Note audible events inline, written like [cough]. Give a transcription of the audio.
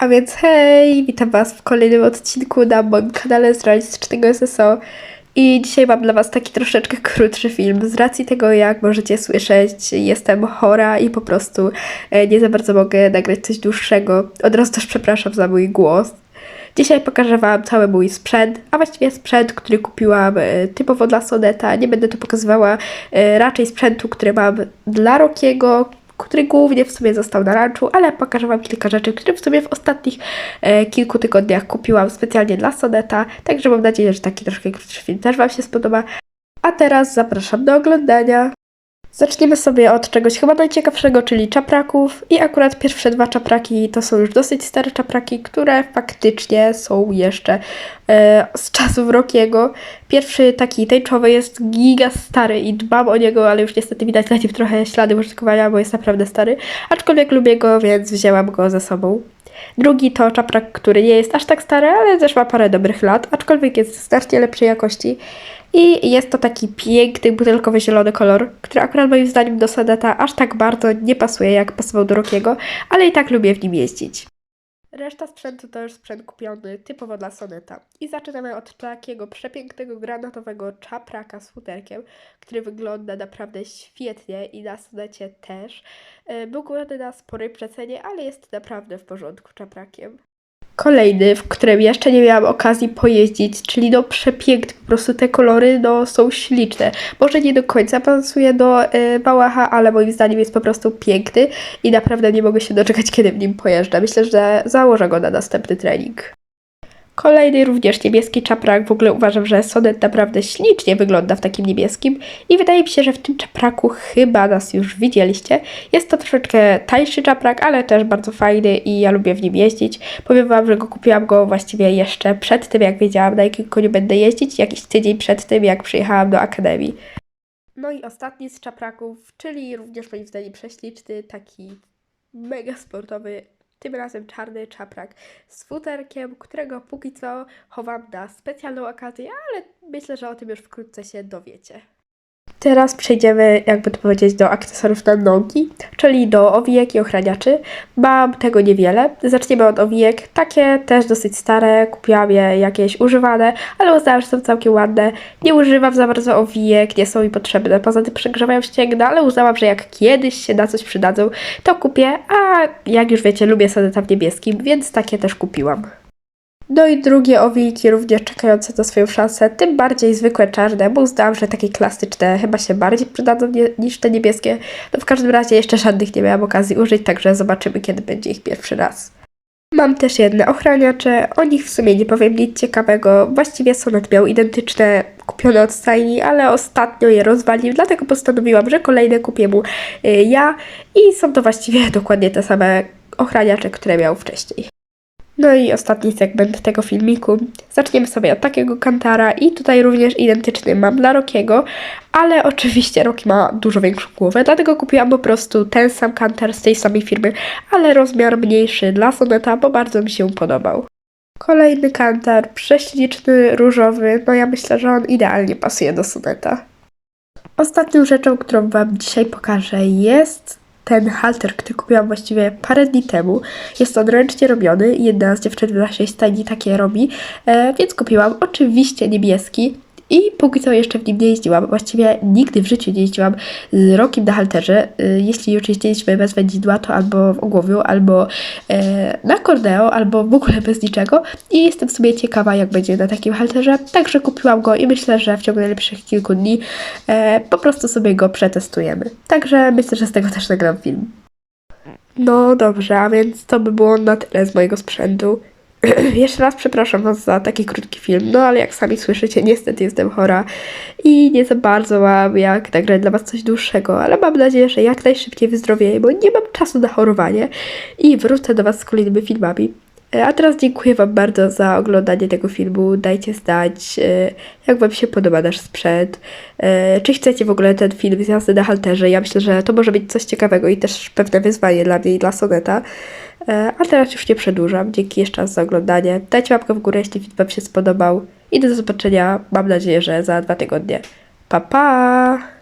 A więc hej, witam Was w kolejnym odcinku na moim kanale z realistycznego SSO. I dzisiaj mam dla Was taki troszeczkę krótszy film. Z racji tego, jak możecie słyszeć, jestem chora i po prostu e, nie za bardzo mogę nagrać coś dłuższego. Od razu też przepraszam za mój głos. Dzisiaj pokażę Wam cały mój sprzęt, a właściwie sprzęt, który kupiłam e, typowo dla Soneta. Nie będę tu pokazywała e, raczej sprzętu, który mam dla Rokiego, który głównie w sumie został na ranczu, ale pokażę Wam kilka rzeczy, które w sumie w ostatnich e, kilku tygodniach kupiłam specjalnie dla Soneta. Także mam nadzieję, że taki troszkę krótszy film też Wam się spodoba. A teraz zapraszam do oglądania. Zaczniemy sobie od czegoś chyba najciekawszego, czyli czapraków. I akurat pierwsze dwa czapraki to są już dosyć stare czapraki, które faktycznie są jeszcze e, z czasów Rokiego. Pierwszy taki tęczowy jest giga stary i dbam o niego, ale już niestety widać na nim trochę ślady użytkowania, bo jest naprawdę stary. Aczkolwiek lubię go, więc wzięłam go ze sobą. Drugi to czaprak, który nie jest aż tak stary, ale też ma parę dobrych lat, aczkolwiek jest znacznie lepszej jakości. I jest to taki piękny, butelkowy zielony kolor, który akurat moim zdaniem do Soneta aż tak bardzo nie pasuje, jak pasował do Rockiego, ale i tak lubię w nim jeździć. Reszta sprzętu to już sprzęt kupiony typowo dla Soneta. I zaczynamy od takiego przepięknego granatowego czapraka z futerkiem, który wygląda naprawdę świetnie i na Sonecie też. E, Był kupiony na sporej przecenie, ale jest naprawdę w porządku czaprakiem. Kolejny, w którym jeszcze nie miałam okazji pojeździć, czyli no przepiękny, po prostu te kolory no, są śliczne. Może nie do końca pasuje do y, Bałacha, ale moim zdaniem jest po prostu piękny i naprawdę nie mogę się doczekać, [laughs] kiedy w nim pojeżdżę. Myślę, że założę go na następny trening. Kolejny również niebieski czaprak. W ogóle uważam, że Sonet naprawdę ślicznie wygląda w takim niebieskim i wydaje mi się, że w tym czapraku chyba nas już widzieliście. Jest to troszeczkę tańszy czaprak, ale też bardzo fajny i ja lubię w nim jeździć. Powiem Wam, że go kupiłam go właściwie jeszcze przed tym, jak wiedziałam na jakim koniu będę jeździć, jakiś tydzień przed tym, jak przyjechałam do Akademii. No i ostatni z czapraków, czyli również moim zdaniem prześliczny, taki mega sportowy, tym razem czarny czaprak z futerkiem, którego póki co chowam na specjalną okazję, ale myślę, że o tym już wkrótce się dowiecie. Teraz przejdziemy, jakby to powiedzieć, do akcesoriów na nogi, czyli do owijek i ochraniaczy. Mam tego niewiele. Zaczniemy od owijek. Takie też dosyć stare, kupiłam je jakieś używane, ale uznałam, że są całkiem ładne. Nie używam za bardzo owijek, nie są mi potrzebne. Poza tym przegrzewają ścięgna, ale uznałam, że jak kiedyś się na coś przydadzą, to kupię, a jak już wiecie, lubię sobie tam niebieskim, więc takie też kupiłam. No i drugie owijki również czekające na swoją szansę, tym bardziej zwykłe czarne, bo uznałam, że takie klasyczne chyba się bardziej przydadzą nie, niż te niebieskie. No w każdym razie jeszcze żadnych nie miałam okazji użyć, także zobaczymy kiedy będzie ich pierwszy raz. Mam też jedne ochraniacze, o nich w sumie nie powiem nic ciekawego. Właściwie Sonet miał identyczne kupione od stajni, ale ostatnio je rozwalił, dlatego postanowiłam, że kolejne kupię mu y, ja i są to właściwie dokładnie te same ochraniacze, które miał wcześniej. No i ostatni segment tego filmiku. Zaczniemy sobie od takiego kantara i tutaj również identyczny mam dla Rokiego, ale oczywiście Roki ma dużo większą głowę, dlatego kupiłam po prostu ten sam kantar z tej samej firmy, ale rozmiar mniejszy dla Soneta, bo bardzo mi się podobał. Kolejny kantar, prześliczny, różowy, no ja myślę, że on idealnie pasuje do Soneta. Ostatnią rzeczą, którą Wam dzisiaj pokażę jest ten halter, który kupiłam właściwie parę dni temu. Jest on ręcznie robiony. Jedna z dziewczyn w naszej stajni takie robi, e, więc kupiłam oczywiście niebieski. I póki co jeszcze w nim nie jeździłam. Właściwie nigdy w życiu nie jeździłam z rokiem na halterze. E, Jeśli już jeździliśmy bez wędzidła, to albo w ogłowiu, albo e, na kordeo, albo w ogóle bez niczego. I jestem w sumie ciekawa, jak będzie na takim halterze. Także kupiłam go i myślę, że w ciągu najlepszych kilku dni e, po prostu sobie go przetestujemy. Także myślę, że z tego też nagram film. No dobrze, a więc to by było na tyle z mojego sprzętu. [clears throat] Jeszcze raz przepraszam Was za taki krótki film, no ale jak sami słyszycie, niestety jestem chora i nie za bardzo mam jak nagrać dla Was coś dłuższego, ale mam nadzieję, że jak najszybciej wyzdrowieję, bo nie mam czasu na chorowanie i wrócę do Was z kolejnymi filmami. E, A teraz dziękuję Wam bardzo za oglądanie tego filmu. Dajcie znać, e, jak Wam się podoba nasz sprzęt. E, Czy chcecie w ogóle ten film z jazdy na halterze? Ja myślę, że to może być coś ciekawego i też pewne wyzwanie dla mnie i dla Soneta. A teraz już nie przedłużam. Dzięki jeszcze raz za oglądanie. Dajcie łapkę w górę, jeśli film Wam się spodobał. I do zobaczenia, mam nadzieję, że za dwa tygodnie. Pa, pa!